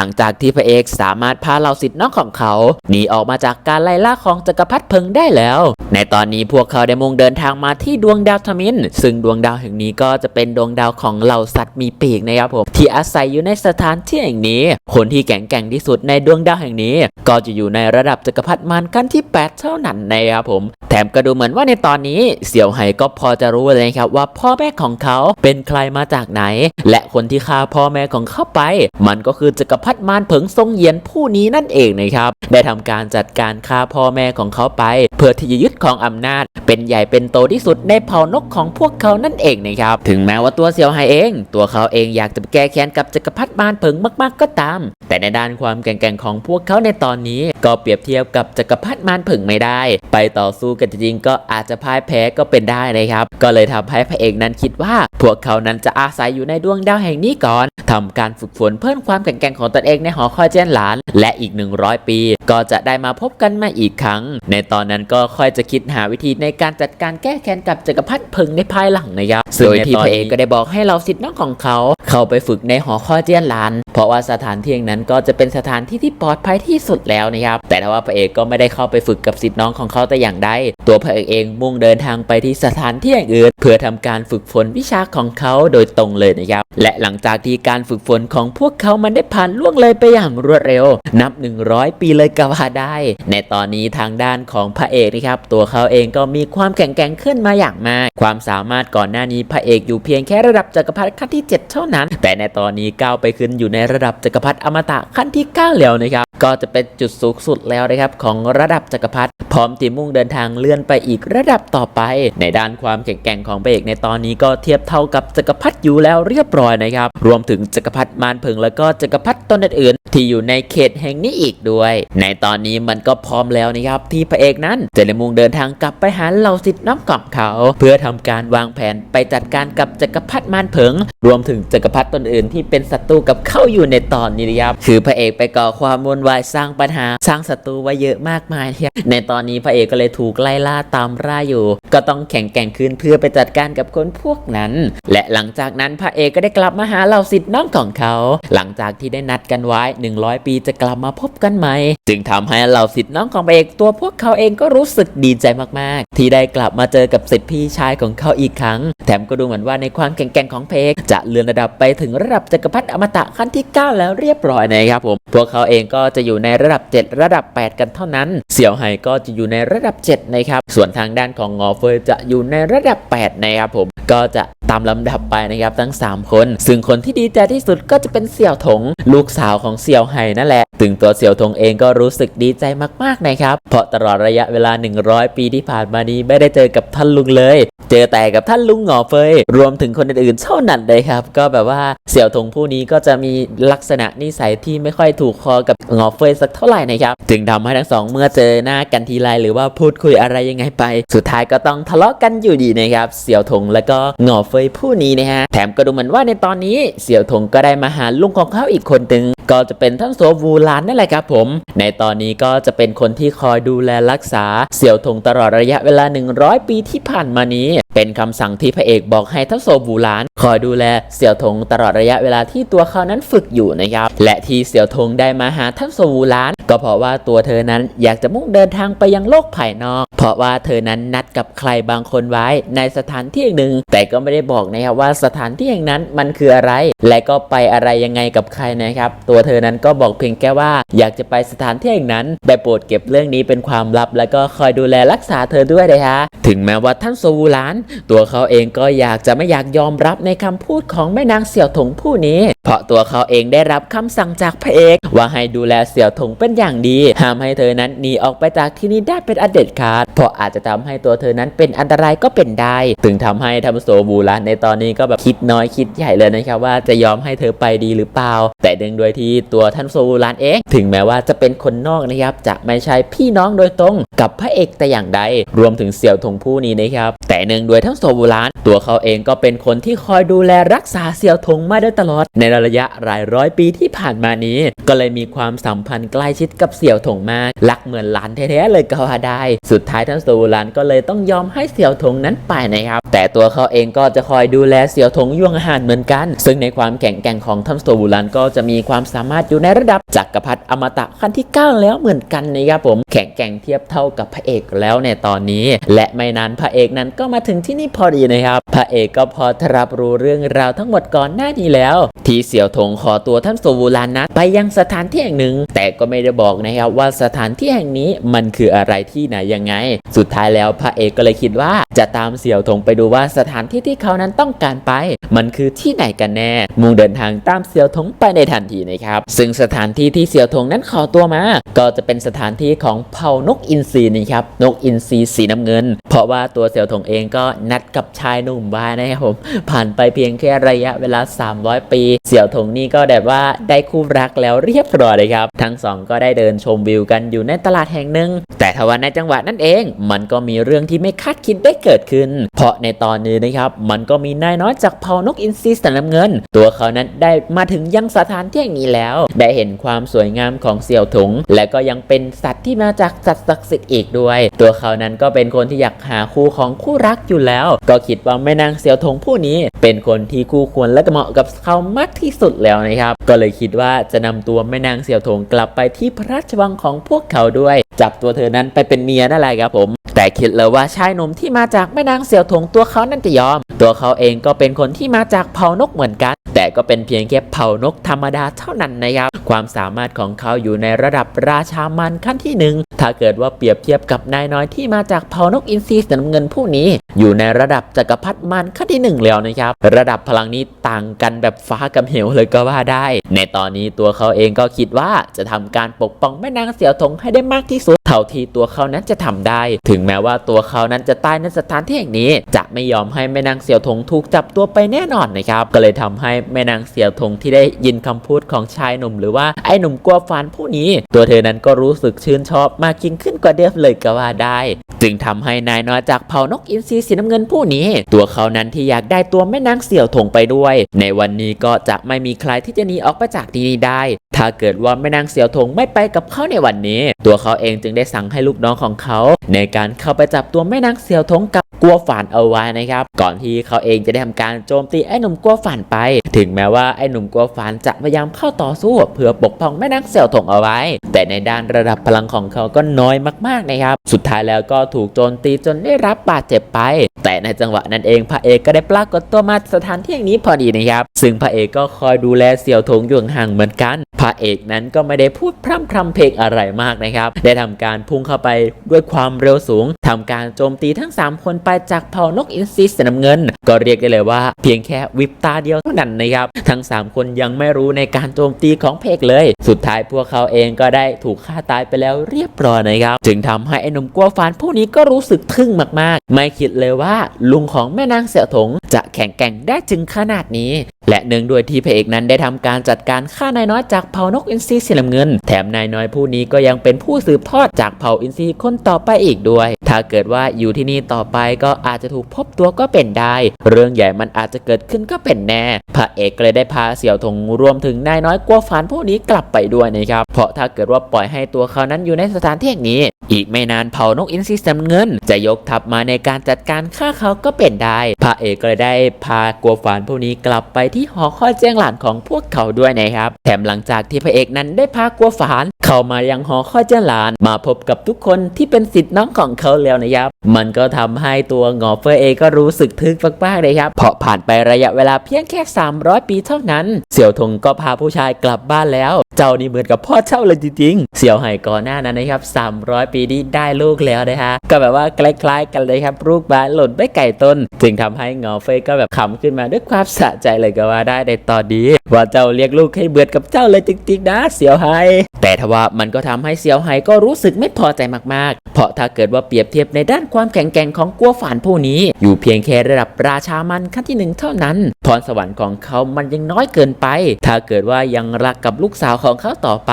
หลังจากที่พระเอกสามารถพาเหล่าสิทธิ์น้องของเขาหนีออกมาจากการไล่ล่าของจักรพรรดิเพิงได้แล้ว ในตอนนี้พวกเขาได้มุ่งเดินทางมาที่ดวงดาวทมินซึ่งดวงดาวแห่งนี้ก็จะเป็นดวงดาวของเหล่าสัตว์มีปีกนะครับผมที่อาศัยอยู่ในสถานที่แห่งนี้ คนที่แข็งแกร่งที่สุดในดวงดาวแห่งนี้ ก็จะอยู่ในระดับจักรพรรดิมารขั้นที่ 8 เท่านั้นนะครับผม แถมก็ดูเหมือนว่าในตอนนี้เสี่ยวไห่ก็พอจะรู้เลยครับว่าพ่อแม่ของเขาเป็นใครมาจากไหน และคนที่ฆ่าพ่อแม่ของเขาไป มันก็คือจักรพรรดิมารเผิงทรงเยียนผู้นี้นั่นเองนะครับ ได้ทำการจัดการฆ่าพ่อแม่ของเขาไป เพื่อที่จะยึดของอำนาจ เป็นใหญ่เป็นโตที่สุดในเผ่านกของพวกเขานั่นเองนะครับ ถึงแม้ว่าตัวเสี่ยวไห่เอง ตัวเขาเองอยากจะแก้แค้นกับจักรพรรดิมารเผิงมากๆก็ตาม แต่ในด้านความแกร่งๆของพวกเขาในตอนนี้ ก็เปรียบเทียบกับจักรพรรดิมารเผิงไม่ได้ ไปต่อสู้กันจริงๆก็อาจจะพ่ายแพ้ก็เป็นได้นะครับ ก็เลยทำให้พระเอกนั้นคิดว่า พวกเขานั้นจะอาศัยอยู่ในดวงดาวแห่งนี้ก่อนทำการฝึกฝนเพิ่มความแข็งแกร่งของตนเองในหอคอยเจนหลาน และอีก 100 ปี ก็จะได้มาพบกันมาอีกครั้ง ในตอนนั้นก็ค่อยจะคิดหาวิธีในการจัดการแก้แค้นกับจักรพรรดิเพิงในภายหลังนะครับโดยที่พระเอกก็ได้บอกให้เราสิทธิ์น้องของเขา เข้าไปฝึกในหอคอยเจียนหลาน เพราะว่าสถานที่แห่งนั้นก็จะเป็นสถานที่ที่ปลอดภัยที่สุดแล้วนะครับ แต่ถ้าว่าพระเอกก็ไม่ได้เข้าไปฝึกกับสิทธิ์น้องของเขาแต่อย่างใด ตัวพระเอกเองมุ่งเดินทางไปที่สถานที่แห่งอื่น เพื่อทำการฝึกฝนวิชาของเขาโดยตรงเลยนะครับ และหลังจากที่การฝึกฝนของพวกเขามันได้ผ่านล่วงเลยไปอย่างรวดเร็ว นับ 100 ปีเลยก็ว่าได้ ในตอนนี้ทางด้านของพระเอกนะครับ ตัวเขาเองก็มีความแข็งแกร่งขึ้นมาอย่างมาก ความสามารถก่อนหน้านี้พระเอกอยู่เพียงแค่ระดับจักรพรรดิขั้นที่ 7 เท่านั้น แต่ในตอนนี้ก้าวไปขึ้นอยู่ในระดับจักรพรรดิอมตะขั้นที่ 9 แล้วนะครับ ก็จะเป็นจุดสูงสุดแล้วนะครับของระดับจักรพรรดิพร้อมที่มุ่งเดินทางเลื่อนไปอีกระดับต่อไป ในด้านความแข็งแกร่งของพระเอกในตอนนี้ก็เทียบเท่ากับจักรพรรดิอยู่แล้วเรียบร้อยนะครับ รวมถึงจักรพรรดิมารเพิงแล้วก็จักรพรรดิตนอื่นๆที่อยู่ในเขตแห่งนี้อีกด้วย ในตอนนี้มันก็พร้อมแล้วนะครับที่พระเอกนั้นจะได้มุ่งเดินทางกลับไปหาเหล่าสิทธิ์น้ำกับเขา เพื่อทำการวางแผนไปจัดการกับจักรพรรดิมารเพิง รวมถึงจักรพรรดิตนอื่นที่เป็นศัตรูกับเขาอยู่ในตอนนี้นะครับคือพระเอกไปก่อความวุ่นวายสร้างปัญหา สร้างศัตรูไว้เยอะมากมายเนี่ยในตอนนี้พระเอกก็เลยถูกไล่ล่าตามล่าอยู่ ก็ต้องแข่งแก่งขึ้นเพื่อไปจัดการกับคนพวกนั้น และหลังจากนั้นพระเอกก็ได้กลับมาหาเหล่าสิทธิ์น้องของเขา หลังจากที่ได้นัดกันไว้ 100 ปีจะกลับมาพบกันใหม่จึงทำให้เหล่าสิทธิ์น้องของพระเอกตัวพวกเขาเองก็รู้สึกดีใจมากๆ ที่ได้กลับมาเจอกับสิทธิพี่ชายของเขาอีกครั้ง แถมก็ดูเหมือนว่าในความแข็งแกร่งของเพกจะเลื่อนระดับไปถึงระดับจักรพรรดิอมตะขั้นที่ 9 แล้วเรียบร้อยนะครับผมพวกเขาเองก็จะอยู่ในระดับ 7 ระดับ 8 กันเท่านั้น เสี่ยวไห่ก็จะอยู่ในระดับ 7 นะครับ ส่วนทางด้านของงอเฟยจะอยู่ในระดับ 8 นะครับผมก็จะ ตามลำดับไปนะครับทั้ง 3 คน ซึ่งคนที่ดีใจที่สุดก็จะเป็นเสี่ยวถง ลูกสาวของเสี่ยวไห่นั่นแหละถึงตัวเสี่ยวถงเองก็รู้สึกดีใจมากๆนะครับ เพราะตลอดระยะเวลา 100 ปีที่ผ่านมานี้ไม่ได้เจอกับท่านลุงเลย เจอแต่กับท่านลุงหงอเฟยรวมถึงคนอื่นๆเท่านั้นเลยครับ ก็แบบว่าเสี่ยวถงผู้นี้ก็จะมีลักษณะนิสัยที่ไม่ค่อยถูกคอกับหงอเฟยสักเท่าไหร่นะครับ จึงทำให้ทั้งสองเมื่อเจอหน้ากันทีไรหรือว่าพูดคุยอะไรยังไงไป สุดท้ายก็ต้องทะเลาะกันอยู่ดีนะครับ เสี่ยวถงแล้วก็หงอเฟยผู้นี้นะฮะแถมก็ดูเหมือนว่าในตอนนี้เสี่ยวถงก็ได้มาหาลุงของเขาอีกคนหนึ่งก็จะเป็นท่านโซวูลานนั่นแหละครับผม ในตอนนี้ก็จะเป็นคนที่คอยดูแลรักษาเสี่ยวถงตลอดระยะเวลา 100 ปีที่ผ่านมานี้ เป็นคำสั่งที่พระเอกบอกให้ท่านโซวูลาน คอยดูแลเสี่ยวถงตลอดระยะเวลาที่ตัวเขานั้นฝึกอยู่นะครับ และที่เสี่ยวถงได้มาหาท่านโซวูลาน ก็เพราะว่าตัวเธอนั้นอยากจะมุ่งเดินทางไปยังโลกภายนอก เพราะว่าเธอนั้นนัดกับใครบางคนไว้ในสถานที่แห่งหนึ่ง แต่ก็ไม่ได้บอกนะครับว่าสถานที่แห่งนั้นมันคืออะไร และก็ไปอะไรยังไงกับใครนะครับ ตัวเธอนั้นก็บอกเพียงแค่ว่าอยากจะไปสถานที่แห่งนั้นได้โปรดเก็บเรื่องนี้เป็นความลับ แล้วก็คอยดูแลรักษาเธอด้วยนะฮะถึงแม้ว่าท่านโซวูลาน ตัวเขาเองก็อยากจะไม่อยากยอมรับในในคำพูดของแม่นางเสี่ยวถงผู้นี้ เพราะตัวเขาเองได้รับคำสั่งจากพระเอก ว่าให้ดูแลเสี่ยวถงเป็นอย่างดี ห้ามให้เธอนั้นหนีออกไปจากที่นี่ได้เป็นอันเด็ดขาด เพราะอาจจะทำให้ตัวเธอนั้นเป็นอันตรายก็เป็นได้ ถึงทำให้ทำโซบูลานในตอนนี้ก็แบบคิดน้อยคิดใหญ่เลยนะครับว่าจะยอมให้เธอไปดีหรือเปล่า แต่เนื่องด้วยที่ตัวท่านโซบูลานเองถึงแม้ว่าจะเป็นคนนอกนะครับจะไม่ใช่พี่น้องโดยตรงกับพระเอกแต่อย่างใดรวมถึงเสี่ยวถงผู้นี้นะครับแต่เนื่องด้วยทั้งโซบูลานตัวเขาเองก็เป็นคนที่คอยดูแลรักษาเสี่ยวถงมาโดยตลอด ในระยะหลายร้อยปีที่ผ่านมานี้ ก็เลยมีความสัมพันธ์ใกล้ชิดกับเสี่ยวถงมากรักเหมือนหลานแท้ๆเลยก็ว่าได้ สุดท้ายท่านโซวูลันก็เลยต้องยอมให้เสี่ยวถงนั้นไปนะครับ แต่ตัวเขาเองก็จะคอยดูแลเสี่ยวถงยวงอาหารเหมือนกัน ซึ่งในความแข็งแกร่งของท่านโซวูลันก็จะมีความสามารถอยู่ในระดับจักรพรรดิอมตะขั้นที่ 9 แล้วเหมือนกันนะครับผมแข็งแกร่งเทียบเท่ากับพระเอกแล้วในตอนนี้ และไม่นานพระเอกนั้นก็มาถึงที่นี่พอดีนะครับ พระเอกก็พอทรับรู้เรื่องราวทั้งหมดก่อนหน้านี้แล้ว ที่เสี่ยวถงขอตัวท่านโซวูลันนั้นไปยังสถานที่แห่งหนึ่ง แต่ก็ไม่ได้บอกนะครับว่าสถานที่แห่งนี้มันคืออะไรที่ไหนยังไง สุดท้ายแล้วพระเอกก็เลยคิดว่าจะตามเสี่ยวถงไปดูว่าสถานที่ที่เขานั้นต้องการไป มันคือที่ไหนกันแน่ มุ่งเดินทางตามเสี่ยวถงไปในทันทีนะครับซึ่งสถานที่ที่เสี่ยวถงนั้นขอตัวมา ก็จะเป็นสถานที่ของเผ่านกอินทรีนะครับนกอินทรีสีน้ำเงิน เพราะว่าตัวเสี่ยวถงเองก็นัดกับชายหนุ่มไว้นะครับผมผ่านไปไปเพียงแค่ระยะเวลา 300 ปี เสี่ยวถงนี่ก็แบบว่าได้คู่รักแล้วเรียบร้อยเลยครับ ทั้งสองก็ได้เดินชมวิวกันอยู่ในตลาดแห่งหนึ่ง แต่ทว่าในจังหวะนั้นเอง มันก็มีเรื่องที่ไม่คาดคิดได้เกิดขึ้น เพราะในตอนนี้นะครับมันก็มีนายน้อยจากเผ่านกอินทรีสีน้ำเงิน ตัวเขานั้นได้มาถึงยังสถานที่แห่งนี้แล้ว ได้เห็นความสวยงามของเสี่ยวถง และก็ยังเป็นสัตว์ที่มาจากสัตว์ศักดิ์สิทธิ์อีกด้วย ตัวเขานั้นก็เป็นคนที่อยากหาคู่ของคู่รักอยู่แล้ว ก็คิดว่าแม่นางเสี่ยวถงผู้นี้เป็น็นคนที่คู่ควรและเหมาะกับเขามากที่สุดแล้วนะครับ ก็เลยคิดว่าจะนำตัวแม่นางเสี่ยวถงกลับไปที่พระราชวังของพวกเขาด้วย จับตัวเธอนั้นไปเป็นเมียนั่นแหละครับผม แต่คิดเลยว่าชายหนุ่มที่มาจากแม่นางเสี่ยวถงตัวเขานั่นจะยอม ตัวเขาเองก็เป็นคนที่มาจากเผ่านกเหมือนกัน แต่ก็เป็นเพียงแค่เผ่านกธรรมดาเท่านั้นนะครับ ความสามารถของเขาอยู่ในระดับราชามันขั้นที่หนึ่งถ้าเกิดว่าเปรียบเทียบกับนายน้อยที่มาจากเผ่านกอินทรีสีน้ำเงินผู้นี้ อยู่ในระดับจักรพรรดิมันขั้นที่หนึ่งแล้วนะครับ ระดับพลังนี้ต่างกันแบบฟ้ากับเหวเลยก็ว่าได้ ในตอนนี้ตัวเขาเองก็คิดว่าจะทำการปกป้องแม่นางเสี่ยวถงให้ได้มากที่สุด เท่าที่ตัวเขานั้นจะทำได้ ถึงแม้ว่าตัวเขานั้นจะตายในสถานที่แห่งนี้ จะไม่ยอมให้แม่นางเสี่ยวถงถูกจับตัวไปแน่นอนนะครับ ก็เลยทำให้แม่นางเสี่ยวถงที่ได้ยินคำพูดของชายหนุ่ม หรือว่าไอ้หนุ่มกัวฟานผู้นี้ ตัวเธอนั้นก็รู้สึกชื่นชอบมากยิ่งขึ้นกว่าเดิมเลยก็ว่าได้ จึงทำให้นายน้อยจากเผ่านกอินทรีสีน้ำเงินผู้นี้ ตัวเขานั้นที่อยากได้ตัวแม่นางเสี่ยวถงไปด้วย ในวันนี้ก็จะไม่มีใครที่จะหนีออกไปจากที่นี่ได้ ถ้าเกิดว่าแม่นางเสี่ยวถงไม่ไปกับเขาในวันนี้ ตัวเขาเองจึงได้สั่งให้ลูกน้องของเขา ในการเข้าไปจับตัวแม่นางเสี่ยวทงกับกัวฝานเอาไว้นะครับ ก่อนที่เขาเองจะได้ทำการโจมตีไอ้หนุ่มกัวฝานไป ถึงแม้ว่าไอ้หนุ่มกัวฝานจะพยายามเข้าต่อสู้เพื่อปกป้องแม่นางเสี่ยวทงเอาไว้ แต่ในด้านระดับพลังของเขาก็น้อยมากๆนะครับ สุดท้ายแล้วก็ถูกโจมตีจนได้รับบาดเจ็บไป แต่ ในจังหวะนั้นเองพระเอกก็ได้ปรากฏตัวมาสถานที่แห่งนี้พอดีนะครับ ซึ่งพระเอกก็คอยดูแลเสี่ยวถงอยู่ห่างเหมือนกัน พระเอกนั้นก็ไม่ได้พูดพร่ำทำเพลงอะไรมากนะครับ ได้ทำการพุ่งเข้าไปด้วยความเร็วสูงทำการโจมตีทั้ง 3 คนไปจากเผ่านกอินทรีสีน้ำเงิน ก็เรียกได้เลยว่า เพียงแค่วิบตาเดียวเท่านั้นนะครับ ทั้ง 3 คนยังไม่รู้ในการโจมตีของเพกเลย สุดท้ายพวกเขาเองก็ได้ถูกฆ่าตายไปแล้วเรียบร้อยนะครับ จึงทำให้ไอ้หนุ่มกัวฟานผู้นี้ก็รู้สึกทึ่งมากๆ ไม่คิดเลยว่าลุงของแม่นางเสี่ยวถงจะแข็งแกร่งได้ถึงขนาดนี้ และเนื่องด้วยที่พระเอกนั้นได้ทำการจัดการฆ่านายน้อยจากเผ่านกอินทรีสีน้ำเงิน แถมนายน้อยผู้นี้ก็ยังเป็นผู้สืบทอดจากเผ่าอินทรีคนต่อไปอีกด้วย ถ้าเกิดว่าอยู่ที่นี่ต่อไปก็อาจจะถูกพบตัวก็เป็นได้ เรื่องใหญ่มันอาจจะเกิดขึ้นก็เป็นแน่ พระเอกเลยได้พาเสี่ยวถงรวมถึงนายน้อยกัวฝานผู้นี้กลับไปด้วยนะครับ เพราะถ้าเกิดว่าปล่อยให้ตัวเขานั้นอยู่ในสถานที่นี้ อีกไม่นานเผ่านกอินทรีสีน้ำเงิน จะยกทัพมาในการจัดการฆ่าเขาก็เป็นได้ พระเอกก็เลยได้พากัวฝานผู้นี้กลับไปที่หอคอยเจียงหลานของพวกเขาด้วยนะครับ แถมหลังจากที่พระเอกนั้นได้พากัวฝาน เข้ามายังหอคอยเจียงหลาน มาพบกับทุกคนที่เป็นสิทธิ์น้องของเขาแล้วนะครับ มันก็ทำให้ตัวงอเฟอร์เองก็รู้สึกทึกมากๆเลยครับเพราะผ่านไประยะเวลาเพียงแค่ 300 ปีเท่านั้น เสี่ยวทงก็พาผู้ชายกลับบ้านแล้ว เจ้านี่เหมือนกับพ่อเจ้าเลยจริงๆ เสี่ยวไห่ก่อนหน้านั้นนะครับ300 ปีนี้ได้ลูกแล้วนะฮะก็แบบว่าคล้ายๆกันเลยครับลูกบ้านหล่นไม่ไก่ต้น จึงทำให้เงาเฟยก็แบบขำขึ้นมาด้วยความสะใจเลยก็ว่าได้ในตอนนี้ ว่าเจ้าเรียกลูกให้เบื่อกับเจ้าเลยจริงๆนะเสี่ยวไห่แต่ทว่ามันก็ทำให้เสี่ยวไห่ก็รู้สึกไม่พอใจมากๆ เพราะถ้าเกิดว่าเปรียบเทียบในด้านความแข็งแกร่งของกัวฝานผู้นี้ อยู่เพียงแค่ระดับราชามันขั้นที่หนึ่งเท่านั้น พรสวรรค์ของเขามันยังน้อยเกินไป ถ้าเกิดว่ายังรักกับลูกสาวของเขาต่อไป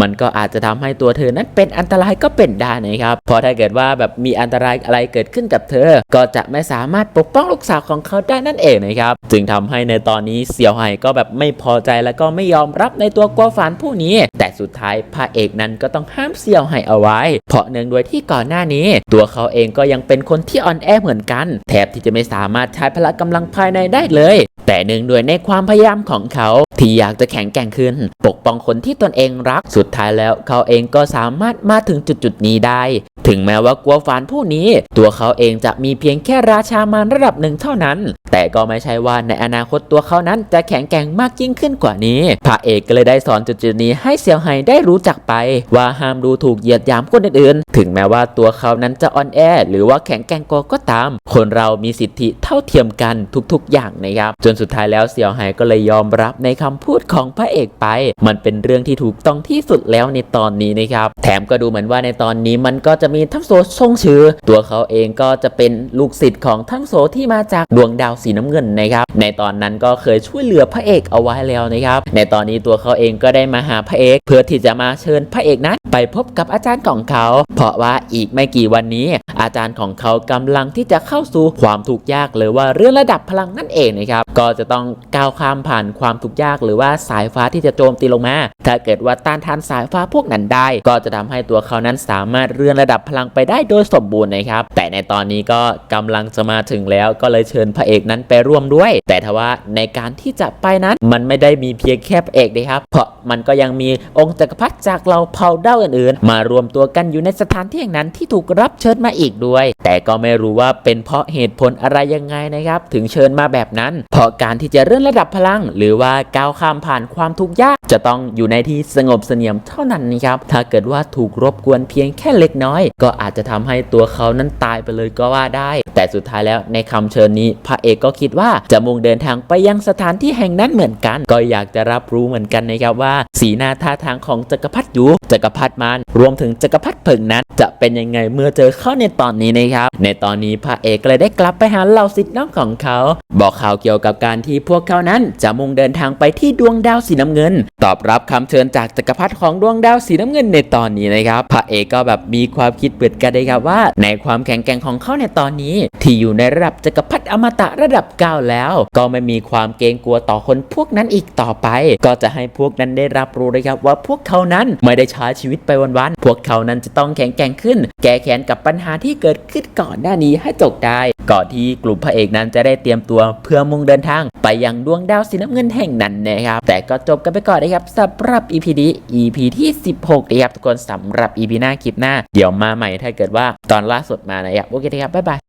มันก็อาจจะทำให้ตัวเธอนั้นเป็นอันตรายก็เป็นได้นะครับเพราะถ้าเกิดว่าแบบมีอันตรายอะไรเกิดขึ้นกับเธอ ก็จะไม่สามารถปกป้องลูกสาวของเขาได้นั่นเองนะครับจึงทำให้ในตอนนี้เสี่ยวไห่ก็แบบไม่พอใจและก็ไม่ยอมรับในตัวกัวฝานผู้นี้ แต่สุดท้ายพระเอกนั้นก็ต้องห้ามเสี่ยวไห่เอาไว้ เพราะเนื่องด้วยที่ก่อนหน้านี้ ตัวเขาเองก็ยังเป็นคนที่อ่อนแอเหมือนกัน แทบที่จะไม่สามารถใช้พละกำลังภายในได้เลย แต่เนื่องด้วยในความพยายามของเขาที่อยากจะแข็งแกร่งขึ้น ปกป้องคนที่ตนเองรักสุดท้ายแล้วเขาเองก็สามารถมาถึงจุดจุดๆนี้ได้ ถึงแม้ว่ากัวฟานผู้นี้ ตัวเขาเองจะมีเพียงแค่ราชามารระดับหนึ่งเท่านั้น แต่ก็ไม่ใช่ว่าในอนาคตตัวเขานั้นจะแข็งแกร่งมากยิ่งขึ้นกว่านี้พระเอกก็เลยได้สอนจุดๆนี้ให้เซียวไฮได้รู้จักไป ว่าห้ามดูถูกเหยียดหยามคนอื่นๆ ถึงแม้ว่าตัวเขานั้นจะอ่อนแอ หรือว่าแข็งแกร่งกก็ตาม คนเรามีสิทธิเท่าเทียมกันทุกๆ อย่างนะครับ จนสุดท้ายแล้วเซียวไฮก็เลยยอมรับในคำพูดของพระเอกไป มันเป็นเรื่องที่ถูกต้องที่สุดแล้วในตอนนี้นะครับ แถมก็ดูเหมือนว่าในตอนนี้มันก็จะมีทั้งโซชงชื่อ ตัวเขาเองก็จะเป็นลูกศิษย์ของทั้งโซที่มาจากดวงดาวสีน้ำเงินนะครับ ในตอนนั้นก็เคยช่วยเหลือพระเอกเอาไว้แล้วนะครับ ในตอนนี้ตัวเขาเองก็ได้มาหาพระเอก เพื่อที่จะมาเชิญพระเอกนั้นไปพบกับอาจารย์ของเขา เพราะว่าอีกไม่กี่วันนี้ อาจารย์ของเขากำลังที่จะเข้าสู่ความทุกข์ยากหรือว่าเรื่องระดับพลังนั่นเองนะครับ ก็จะต้องก้าวข้ามผ่านความทุกข์ยากหรือว่าสายฟ้าที่จะโจมตีลงมา ถ้าเกิดว่าต้านทานสายฟ้าพวกนั้นได้ ก็จะทำให้ตัวเขานั้นสามารถเลื่อนระดับพลังไปได้โดยสมบูรณ์นะครับ แต่ในตอนนี้ก็กำลังจะมาถึงแล้วก็เลยเชิญพระเอกนั้นไปร่วมด้วย แต่ทว่าในการที่จะไปนั้นมันไม่ได้มีเพียงแค่พระเอกนะครับ เพราะมันก็ยังมีองค์จักรพรรดิจากเราเผ่าเด้าอื่นๆ มารวมตัวกันอยู่ในสถานที่แห่งนั้นที่ถูกรับเชิญมาอีกด้วย แต่ก็ไม่รู้ว่าเป็นเพราะเหตุผลอะไรยังไงนะครับ ถึงเชิญมาแบบนั้น เพราะการที่จะเลื่อนระดับพลัง หรือว่าก้าวข้ามผ่านความทุกข์ยากจะต้องอยู่ในที่สงบเสงี่ยมเท่านั้นนะครับถ้าเกิดว่าถูกรบกวนเพียงแค่เล็กน้อยก็อาจจะทำให้ตัวเขานั้นตายไปเลยก็ว่าได้ แต่สุดท้ายแล้วในคำเชิญนี้พระเอกก็คิดว่าจะมุ่งเดินทางไปยังสถานที่แห่งนั้นเหมือนกัน ก็อยากจะรับรู้เหมือนกันนะครับว่า สีหน้าท่าทางของจักรพรรดิยูจักรพรรดิมารรวมถึงจักรพรรดิเผิงนั้น จะเป็นยังไงเมื่อเจอเข้าในตอนนี้นะครับ ในตอนนี้พระเอกเลยได้กลับไปหาเหล่าศิษย์น้องของเขา บอกข่าวเกี่ยวกับการที่พวกเขานั้นจะมุ่งเดินทางไปที่ดวงดาวสีน้ำเงิน ตอบรับคำเชิญจากจักรพรรดิของดวงดาวสีน้ำเงินในตอนนี้นะครับพระเอกก็แบบมีความคิดเปิดกันเลยครับว่า ในความแข็งแกร่งของเขาในตอนนี้ ที่อยู่ในระดับจักรพรรดิอมตะระดับ9แล้ว ก็ไม่มีความเกรงกลัวต่อคนพวกนั้นอีกต่อไป ก็จะให้พวกนั้นได้รับรู้เลยครับว่าพวกเขานั้นไม่ได้ใช้ชีวิตไปวันๆพวกเขานั้นจะต้องแข็งแกร่งขึ้น แก้แค้นกับปัญหาที่เกิดขึ้นก่อนหน้านี้ให้จบได้ ก่อนที่กลุ่มพระเอกนั้นจะได้เตรียมตัวเพื่อมุ่งเดินทาง ไปยังดวงดาวสีน้ำเงินแห่งนั้นนะครับแต่ก็จบกันไปก่อนนะครับสำหรับ EP นี้ EP ที่ 16นะครับทุกคนสำหรับ EP หน้าคลิปหน้า เดี๋ยวมาใหม่ถ้าเกิดว่าตอนล่าสุดมานะครับโอเคครับบ๊ายบาย